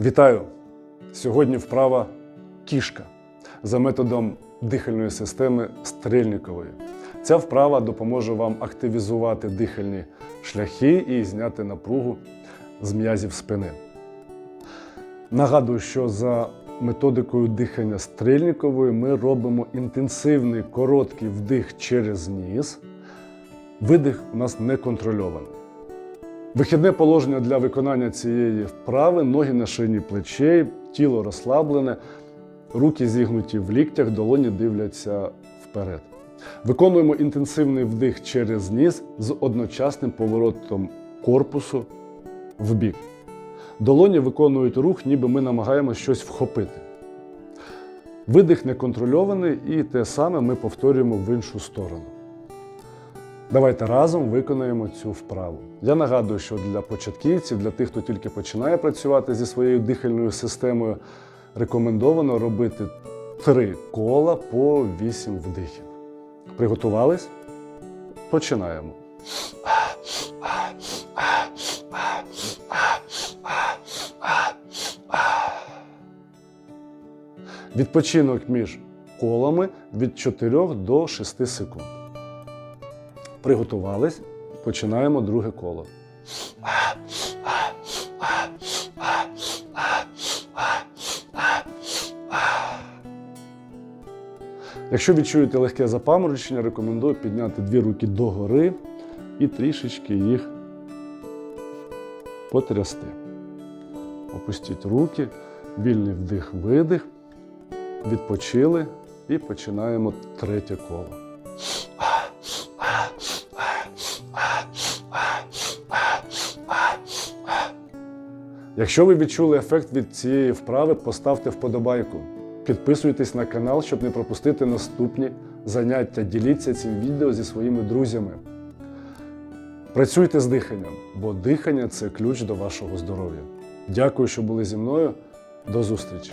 Вітаю! Сьогодні вправа кішка за методом дихальної системи стрельникової. Ця вправа допоможе вам активізувати дихальні шляхи і зняти напругу з м'язів спини. Нагадую, що за методикою дихання стрельникової ми робимо інтенсивний короткий вдих через ніс. Видих у нас не контрольований. Вихідне положення для виконання цієї вправи ноги на шині плечей, тіло розслаблене, руки зігнуті в ліктях, долоні дивляться вперед. Виконуємо інтенсивний вдих через ніс з одночасним поворотом корпусу в бік. Долоні виконують рух, ніби ми намагаємося щось вхопити. Видих неконтрольований, і те саме ми повторюємо в іншу сторону. Давайте разом виконаємо цю вправу. Я нагадую, що для початківців, для тих, хто тільки починає працювати зі своєю дихальною системою, рекомендовано робити три кола по 8 вдихів. Приготувались? Починаємо. Відпочинок між колами від 4 до 6 секунд. Приготувались. Починаємо друге коло. Якщо відчуєте легке запаморочення, рекомендую підняти дві руки догори і трішечки їх потрясти. Опустіть руки, вільний вдих-видих, відпочили і починаємо третє коло. Якщо ви відчули ефект від цієї вправи, поставте вподобайку. Підписуйтесь на канал, щоб не пропустити наступні заняття. Діліться цим відео зі своїми друзями. Працюйте з диханням, бо дихання це ключ до вашого здоров'я. Дякую, що були зі мною. До зустрічі!